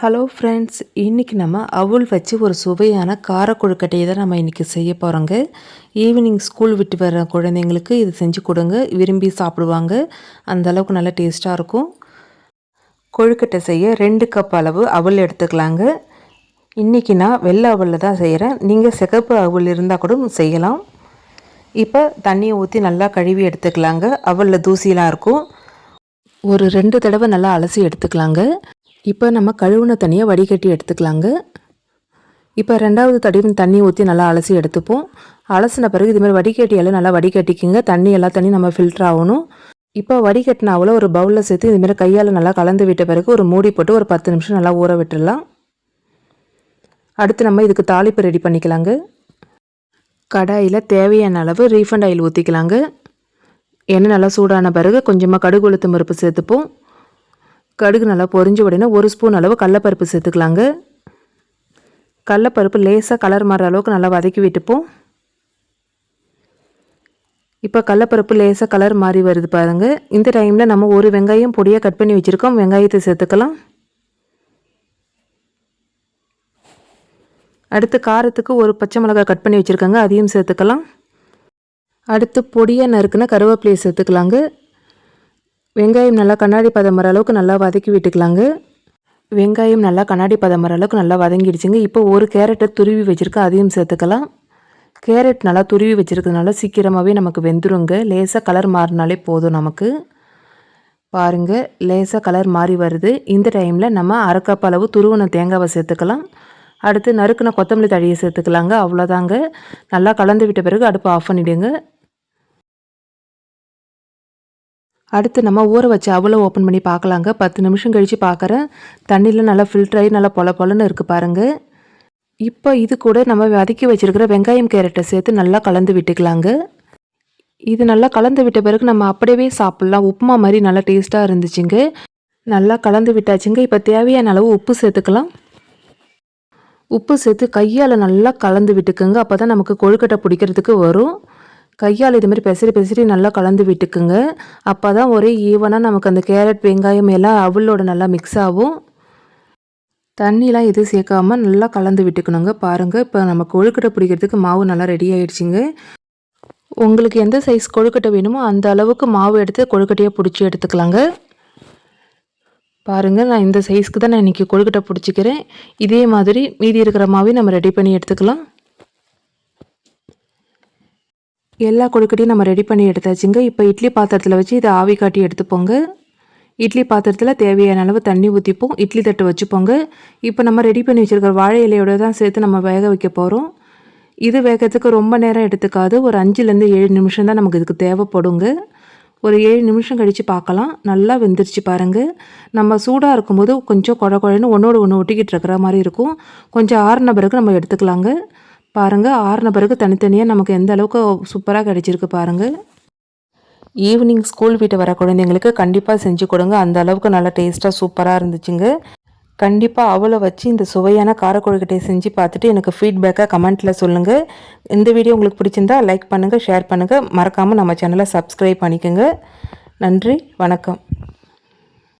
Hello friends இன்றைக்கி நம்ம அவுள் வச்சு ஒரு சுவையான கார கொழுக்கட்டையை தான் நம்ம இன்றைக்கி செய்ய போகிறோங்க ஈவினிங் ஸ்கூல் விட்டு வர குழந்தைங்களுக்கு இது செஞ்சு கொடுங்க. விரும்பி சாப்பிடுவாங்க. அந்த அளவுக்கு நல்லா டேஸ்ட்டாக இருக்கும். கொழுக்கட்டை செய்ய ரெண்டு கப் அளவு அவல் எடுத்துக்கலாங்க. இன்றைக்கி நான் வெள்ளை அவலில் தான் செய்கிறேன் நீங்கள் சிகப்பு அவல் இருந்தால் கூட செய்யலாம். இப்போ தண்ணியை ஊற்றி நல்லா கழுவி எடுத்துக்கலாங்க. அவலில் தூசிலாம் இருக்கும். ஒரு ரெண்டு தடவை நல்லா அலசி எடுத்துக்கலாங்க. இப்போ நம்ம கழுவுன தண்ணியை வடிகட்டி எடுத்துக்கலாங்க. இப்போ ரெண்டாவது தடையும் தண்ணி ஊற்றி நல்லா அலசி எடுத்துப்போம். அலசின பிறகு இதுமாதிரி வடிகட்டியால் நல்லா வடிகட்டிக்குங்க. தண்ணி எல்லா தண்ணி நம்ம ஃபில்டர் ஆகணும். இப்போ வடிகட்டின அவ்வளோ ஒரு பவுலில் சேர்த்து இதுமாரி கையால் நல்லா கலந்து விட்ட பிறகு ஒரு மூடி போட்டு ஒரு பத்து நிமிஷம் நல்லா ஊற விட்டுடலாம். அடுத்து நம்ம இதுக்கு தாளிப்பு ரெடி பண்ணிக்கலாங்க. கடாயில் தேவையான அளவு ரீஃபண்ட் ஆயில் ஊற்றிக்கலாங்க எண்ணெய் நல்லா சூடான பிறகு கொஞ்சமாக கடுகு உளுத்து மறுப்பு சேர்த்துப்போம். கடுகு நல்லா பொரிஞ்ச உடனே ஒரு ஸ்பூன் அளவு கடலப்பருப்பு சேர்த்துக்கலாங்க. கடலப்பருப்பு லேசாக கலர் மாற அளவுக்கு நல்லா வதக்கி விட்டுப்போம். இப்போ கடலப்பருப்பு லேசாக கலர் மாறி வருது பாருங்கள் இந்த டைமில் நம்ம ஒரு வெங்காயம் பொடியாக கட் பண்ணி வச்சுருக்கோம். வெங்காயத்தை சேர்த்துக்கலாம். அடுத்து காரத்துக்கு ஒரு பச்சை மிளகாய் கட் பண்ணி வச்சுருக்கோங்க. அதையும் சேர்த்துக்கலாம். அடுத்து பொடியாக நறுக்குன்னா கருவேப்பிலையை சேர்த்துக்கலாங்க. வெங்காயம் நல்லா கண்ணாடி பதம் வர அளவுக்கு நல்லா வதக்கி விட்டுக்கலாங்க. வெங்காயம் நல்லா கண்ணாடி பதம் வர அளவுக்கு நல்லா வதங்கிடுச்சுங்க. இப்போ ஒரு கேரட்டை துருவி வச்சுருக்கேன் அதையும் சேர்த்துக்கலாம். கேரட் நல்லா துருவி வச்சுருக்கிறதுனால சீக்கிரமாகவே நமக்கு வெந்துருங்க. லேசாக கலர் மாறினாலே போதும் நமக்கு. பாருங்கள் லேசாக கலர் மாறி வருது. இந்த டைமில் நம்ம அரைக்கப் அளவு துருவன தேங்காவை சேர்த்துக்கலாம். அடுத்து நறுக்குன கொத்தமல்லி தழியை சேர்த்துக்கலாங்க. அவ்வளோதாங்க நல்லா கலந்து விட்ட பிறகு அடுப்பு ஆஃப் பண்ணிவிடுங்க அடுத்து நம்ம ஊற வச்சு அவ்வளோ ஓப்பன் பண்ணி பார்க்கலாங்க. பத்து நிமிஷம் கழித்து பார்க்குறேன். தண்ணியில் நல்லா ஃபில்டர் ஆகி நல்லா பொல பொலன்னு இருக்குது பாருங்கள் இப்போ இது கூட நம்ம வதக்கி வச்சுருக்கிற வெங்காயம் கேரட்டை சேர்த்து நல்லா கலந்து விட்டுக்கலாங்க. இது நல்லா கலந்து விட்ட பிறகு நம்ம அப்படியே சாப்பிட்லாம். உப்புமா மாதிரி நல்லா டேஸ்ட்டாக இருந்துச்சுங்க. நல்லா கலந்து விட்டாச்சுங்க. இப்போ தேவையான அளவு உப்பு சேர்த்துக்கலாம். உப்பு சேர்த்து கையால் நல்லா கலந்து விட்டுக்குங்க. அப்போ தான் நமக்கு கொழுக்கட்டை பிடிக்கிறதுக்கு வரும். கையால் இதுமாரி பெசரி பெசரி நல்லா கலந்து விட்டுக்குங்க. அப்போ தான் ஒரே ஈவனாக நமக்கு அந்த கேரட் வெங்காயம் எல்லாம் அவளோட நல்லா மிக்ஸ் ஆகும். தண்ணிலாம் எதுவும் சேர்க்காமல் நல்லா கலந்து விட்டுக்கணுங்க. பாருங்கள் இப்போ நம்ம கொழுக்கட்டை பிடிக்கிறதுக்கு மாவு நல்லா ரெடி ஆகிடுச்சிங்க உங்களுக்கு எந்த சைஸ் கொழுக்கட்டை வேணுமோ அந்த அளவுக்கு மாவு எடுத்து கொழுக்கட்டையாக பிடிச்சி எடுத்துக்கலாங்க. பாருங்கள் நான் இந்த சைஸ்க்கு தான் நான் இன்றைக்கி கொழுக்கட்டை பிடிச்சிக்கிறேன். இதே மாதிரி மீதி இருக்கிற மாவையும் நம்ம ரெடி பண்ணி எடுத்துக்கலாம். எல்லா கொழுக்கட்டையும் நம்ம ரெடி பண்ணி எடுத்தாச்சுங்க. இப்போ இட்லி பாத்திரத்தில் வச்சு இதை ஆவி காட்டி எடுத்துப்போங்க. இட்லி பாத்திரத்தில் தேவையான அளவு தண்ணி ஊற்றிப்போம் இட்லி தட்டு வச்சுப்போங்க. இப்போ நம்ம ரெடி பண்ணி வச்சுருக்கிற வாழை இலையோட தான் சேர்த்து நம்ம வேக வைக்க போகிறோம் இது வேகத்துக்கு ரொம்ப நேரம் எடுத்துக்காது. ஒரு அஞ்சுலேருந்து ஏழு நிமிஷம் தான் நமக்கு இதுக்கு தேவைப்படுங்க. ஒரு ஏழு நிமிஷம் கழித்து பார்க்கலாம். நல்லா வெந்துருச்சு பாருங்கள் நம்ம சூடாக இருக்கும்போது கொஞ்சம் குழ குழன்னு ஒன்றோடு ஒன்று ஒட்டிக்கிட்டு இருக்கிற மாதிரி இருக்கும். கொஞ்சம் ஆறு பிறகு நம்ம எடுத்துக்கலாங்க. பாருங்கள் ஆறுன பிறகு தனித்தனியாக நமக்கு எந்த அளவுக்கு சூப்பராக கிடச்சிருக்கு பாருங்கள் ஈவினிங் ஸ்கூல் வீட்டு வர குழந்தைங்களுக்கு கண்டிப்பாக செஞ்சு கொடுங்க. அந்த அளவுக்கு நல்லா டேஸ்ட்டாக சூப்பராக இருந்துச்சுங்க. கண்டிப்பாக அவளை வச்சு இந்த சுவையான காரக்கொழுக்கட்டையை செஞ்சு பார்த்துட்டு எனக்கு ஃபீட்பேக்காக கமெண்ட்டில் சொல்லுங்கள் இந்த வீடியோ உங்களுக்கு பிடிச்சிருந்தா லைக் பண்ணுங்கள் ஷேர் பண்ணுங்கள் மறக்காமல் நம்ம சேனலை சப்ஸ்கிரைப் பண்ணிக்கோங்க. நன்றி வணக்கம்.